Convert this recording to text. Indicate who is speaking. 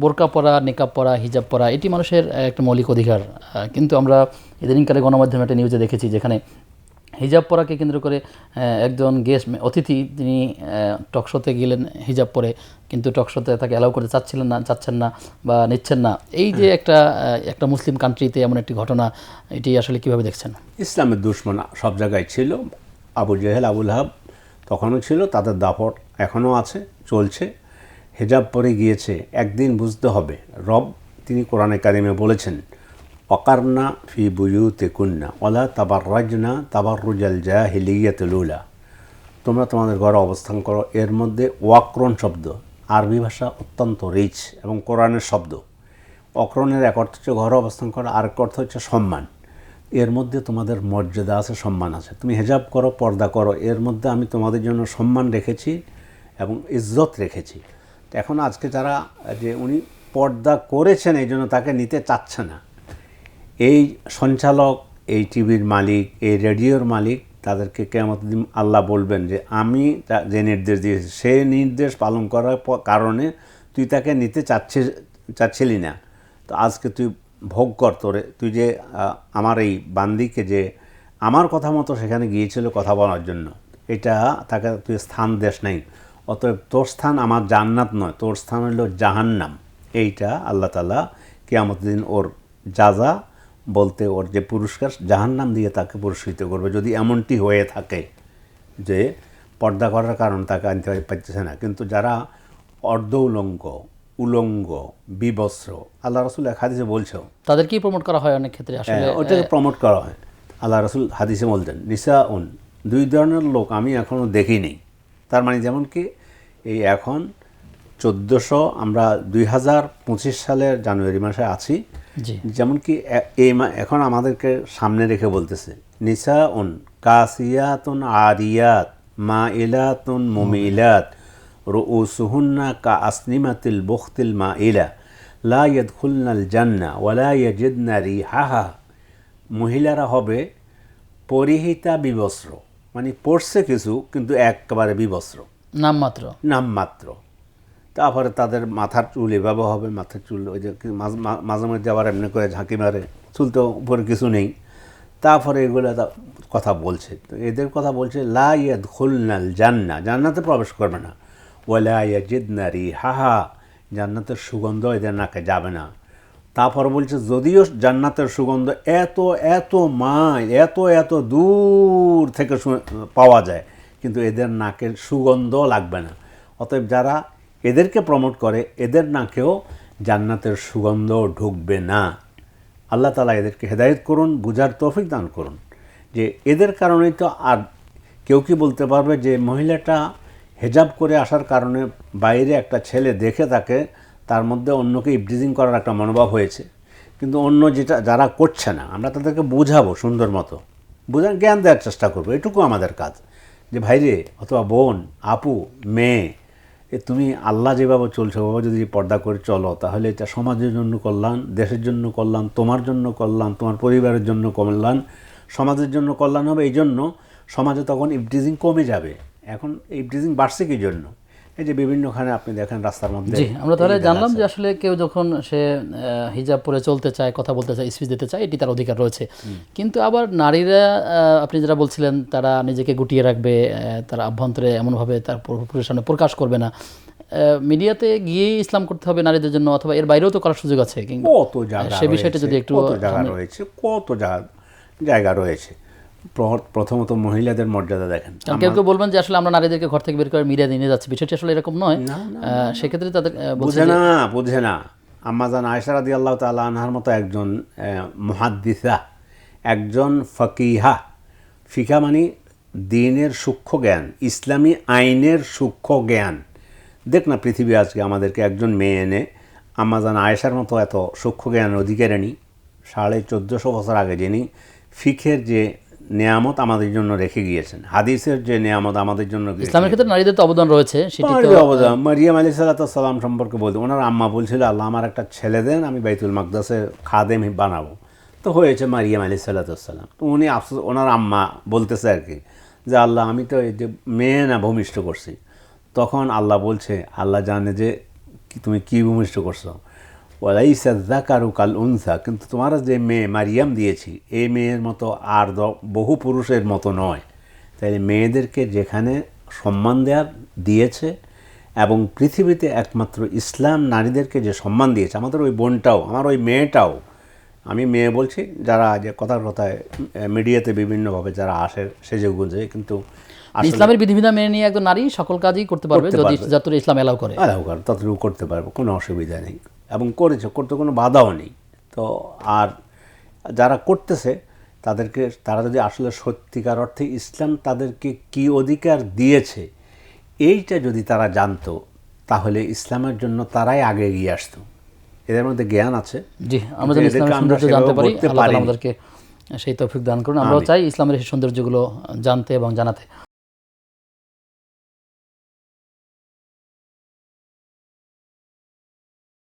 Speaker 1: বোরকা পরা নিকাব পরা হিজাব পরা, এটি মানুষের একটা মৌলিক অধিকার। কিন্তু আমরা ইদানিংকালে গণমাধ্যমে একটা নিউজে দেখেছি যেখানে হিজাব পরাকে কেন্দ্র করে একজন গেস্ট অতিথি তিনি টকশোতে গেলেন হিজাব পরে, কিন্তু টকশোতে তাকে অ্যালাউ করতে চাচ্ছিলেন না, চাচ্ছেন না বা নিচ্ছেন না। এই যে একটা একটা মুসলিম কান্ট্রিতে এমন একটি ঘটনা, এটি আসলে কীভাবে দেখছেন?
Speaker 2: ইসলামের দুশ্মন সব জায়গায় ছিল। আবু জেহেল, আবুল হাব তখনও ছিল, তাদের দাপট এখনও আছে, চলছে। হেজাব পরে গিয়েছে, একদিন বুঝতে হবে। রব, তিনি কোরআনে কারিমে বলেছেন অকারনা ফি বুয়ুতে কুন্না ওলা তাবার রাজনা তাবার রুজাল জা হিলিয়াতুলুলা তোমরা তোমাদের ঘরে অবস্থান করো। এর মধ্যে ওয়াক্রণ শব্দ, আরবি ভাষা অত্যন্ত রিচ এবং কোরআনের শব্দ। অক্রণের এক অর্থ হচ্ছে ঘরে অবস্থান করা আর এক অর্থ হচ্ছে সম্মান। এর মধ্যে তোমাদের মর্যাদা আছে, সম্মান আছে। তুমি হেজাব করো, পর্দা করো। এর মধ্যে আমি তোমাদের জন্য সম্মান রেখেছি এবং ইজ্জত রেখেছি। এখন আজকে যারা, যে উনি পর্দা করেছেন, এই জন্য তাকে নিতে চাচ্ছে না। এই সঞ্চালক, এই টিভির মালিক, এই রেডিওর মালিক, তাদেরকে কেমন দিন আল্লাহ বলবেন যে, আমি যে নির্দেশ দিয়েছি সেই নির্দেশ পালন করার কারণে তুই তাকে নিতে চাচ্ছিস চাচ্ছিলি না। তো আজকে তুই ভোগ কর তোরে। তুই যে আমার এই বান্দিকে যে, আমার কথা মতো সেখানে গিয়েছিল কথা বলার জন্য। এটা তাকে, তুই স্থান দেশ নাই। অতএব তোর স্থান আমার জান্নাত নয় তোর স্থান হলো জাহান্নাম। এইটা আল্লাহ তালা কেয়ামত দিন ওর যাজা বলতে ওর যে পুরস্কার জাহান্নাম দিয়ে তাকে পুরস্কৃত করবে। যদি এমনটি হয়ে থাকে যে পর্দা করার কারণ তাকে আনতে পারতেছে না কিন্তু যারা অর্ধ উলঙ্গ উলঙ্গ বিবস্ত্র আল্লাহ রসুল এক হাদিসে বলছেও।
Speaker 1: তাদেরকেই প্রমোট করা হয় অনেক ক্ষেত্রে আসলে।
Speaker 2: হ্যাঁ, ওটাকে প্রমোট করা হয়। আল্লাহ রসুল হাদিসে বলতেন নিসা উন দুই ধরনের লোক আমি এখনও দেখিনি। তার মানে যেমন কি এই এখন চোদ্দোশো আমরা দুই হাজার পঁচিশ সালের জানুয়ারি মাসে আছি। যেমন কি এই এখন আমাদেরকে সামনে রেখে বলতেছে নিসা উন কাসিয়াতুন আরিয়াত মা ইলাতুন মুমিলাত রুউসুহুন্না কা আসনিমাতিল বখতিল মা ইলা লা ইয়াদখুলনাল জান্না ওয়ালা ইয়াজিদনা রিহাহা। মহিলারা হবে পরিহিতা বিবস্ত্র মানে পড়ছে কিছু কিন্তু একেবারে বিবস্ত্র।
Speaker 1: নামমাত্র।
Speaker 2: নামমাত্র। তারপরে তাদের মাথার চুল এভাবে হবে, মাথার চুল ওই যে মাঝে মাঝে আবার এমনি করে ঝাঁকি মারে, চুল তো উপরে কিছু নেই। তারপরে এগুলো কথা বলছে। তো এদের কথা বলছে, লা ইয়াদ খুলনাল জান্না জান্নাতে প্রবেশ করবে না। ওলা ইয়াজিদ নারী হাহা জান্নাতের সুগন্ধ এদের নাকে যাবে না। তারপর বলছে, যদিও জান্নাতের সুগন্ধ এত এত মাইল এত এত দূর থেকে পাওয়া যায় কিন্তু এদের নাকের সুগন্ধ লাগবে না। অতএব যারা এদেরকে প্রমোট করে, এদের নাকেও জান্নাতের সুগন্ধ ঢুকবে না। আল্লাহ তালা এদেরকে হেদায়ত করুন, বুঝার তৌফিক দান করুন। যে এদের কারণেই তো আর কেউ কি বলতে পারবে যে মহিলাটা হেজাব করে আসার কারণে বাইরে একটা ছেলে দেখে তাকে তার মধ্যে অন্যকে ইবডিজিং করার একটা মনোভাব হয়েছে। কিন্তু অন্য যেটা, যারা করছে না, আমরা তাদেরকে বোঝাবো সুন্দর মতো। বোঝান জ্ঞান দেওয়ার চেষ্টা করব, এটুকু আমাদের কাজ। যে ভাইরে অথবা বোন, আপু, মেয়ে, এ তুমি আল্লাহ যেভাবে চলছো, ওভাবে যদি পর্দা করে চলো, তাহলে এটা সমাজের জন্য কল্যাণ, দেশের জন্য কল্যাণ, তোমার জন্য কল্যাণ, তোমার পরিবারের জন্য কল্যাণ, সমাজের জন্য কল্যাণ হবে। এই জন্য সমাজে তখন ইভটিজিং কমে যাবে। এখন ইভটিজিং বাড়ছে কি জন্য এই যে বিভিন্নখানে আপনি দেখেন রাস্তার মধ্যে
Speaker 1: জি আমরা তাহলে জানলাম যে আসলে কেউ যখন সে হিজাব পরে চলতে চায় কথা বলতে চায় স্পিচ দিতে চায় এটি তার অধিকার রয়েছে। কিন্তু আবার নারীরা আপনি যারা বলছিলেন তারা নিজেকে গুটিয়ে রাখবে তারা অভ্যন্তরে এমনভাবে তার পুরো- পুরুষের সামনে প্রকাশ করবে না। মিডিয়াতে গিয়েই ইসলাম করতে হবে নারীদের জন্য অথবা এর বাইরেও তো করার সুযোগ আছে।
Speaker 2: কত জায়গা
Speaker 1: সে বিষয়টা যদি একটু
Speaker 2: জায়গা রয়েছে কত জায়গা রয়েছে। প্রথমত মহিলাদের মর্যাদা দেখেন।
Speaker 1: কেউ কেউ বলবেন যে আসলে আমরা নারীদেরকে ঘর থেকে বের করে মিডিয়া নিয়ে যাচ্ছি। বিষয়টি আসলে এরকম নয়। সেক্ষেত্রে তাদের
Speaker 2: বুঝে না বুঝে না। আম্মাজান আয়সা রাদি আল্লাহ তালা আনহার মতো একজন মহাদ্দিসা একজন ফকিহা। ফিকা মানে দিনের সূক্ষ্ম জ্ঞান ইসলামী আইনের সূক্ষ্ম জ্ঞান। দেখ না পৃথিবী আজকে আমাদেরকে একজন মেয়ে এনে আম্মাজান আয়েশার মতো এত সূক্ষ্ম জ্ঞানের অধিকারিণী সাড়ে চোদ্দোশো বছর আগে যিনি ফিখের যে নেয়ামত আমাদের জন্য রেখে গিয়েছেন। হাদিসের যে নিয়ামত আমাদের জন্য
Speaker 1: ইসলামের ক্ষেত্রে নারীদের তো অবদান রয়েছে সেটি
Speaker 2: অবদান। মারিয়াম আলী সাল্লাম সম্পর্কে বলতে ওনার আম্মা বলছিল আল্লাহ আমার একটা ছেলে দেন আমি বাইতুল মাকদাসে খাদেম বানাবো। তো হয়েছে মারিয়াম আলী সাল্লাতাম তো উনি আফসোস ওনার আম্মা বলতেছে আর কি যে আল্লাহ আমি তো এই যে মেয়ে না ভূমিষ্ঠ করছি। তখন আল্লাহ বলছে আল্লাহ জানে যে তুমি কি ভূমিষ্ঠ করছ। ওয়ালাইসা জাকারু কাল উনসা। কিন্তু তোমার যে মেয়ে মারিয়াম দিয়েছি এই মেয়ের মতো আর বহু পুরুষের মতো নয়। তাই মেয়েদেরকে যেখানে সম্মান দেওয়ার দিয়েছে এবং পৃথিবীতে একমাত্র ইসলাম নারীদেরকে যে সম্মান দিয়েছে আমাদের ওই বোনটাও আমার ওই মেয়েটাও। আমি মেয়ে বলছি যারা যে কথার কথায় মিডিয়াতে বিভিন্নভাবে যারা আসে সেজে গুঁজে কিন্তু
Speaker 1: ইসলামের বিধিবিধান মেনে নিয়ে একজন নারী সকল কাজই করতে পারবে যদি। যতটুকু ইসলাম এলাও করে।
Speaker 2: আলাও করে ততটুকু করতে পারব কোনো অসুবিধা নেই। এবং করেছে করতে কোনো বাধাও নেই। তো আর যারা করতেছে তাদেরকে তারা যদি আসলে সত্যিকার অর্থে ইসলাম তাদেরকে কি অধিকার দিয়েছে এইটা যদি তারা জানতো তাহলে ইসলামের জন্য তারাই আগে এগিয়ে আসতো। এদের মধ্যে জ্ঞান আছে।
Speaker 1: জি আমরা জানতে পারি। আমাদেরকে সেই তৌফিক দান করুন। আমরাও চাই ইসলামের সেই সৌন্দর্যগুলো জানতে এবং জানাতে।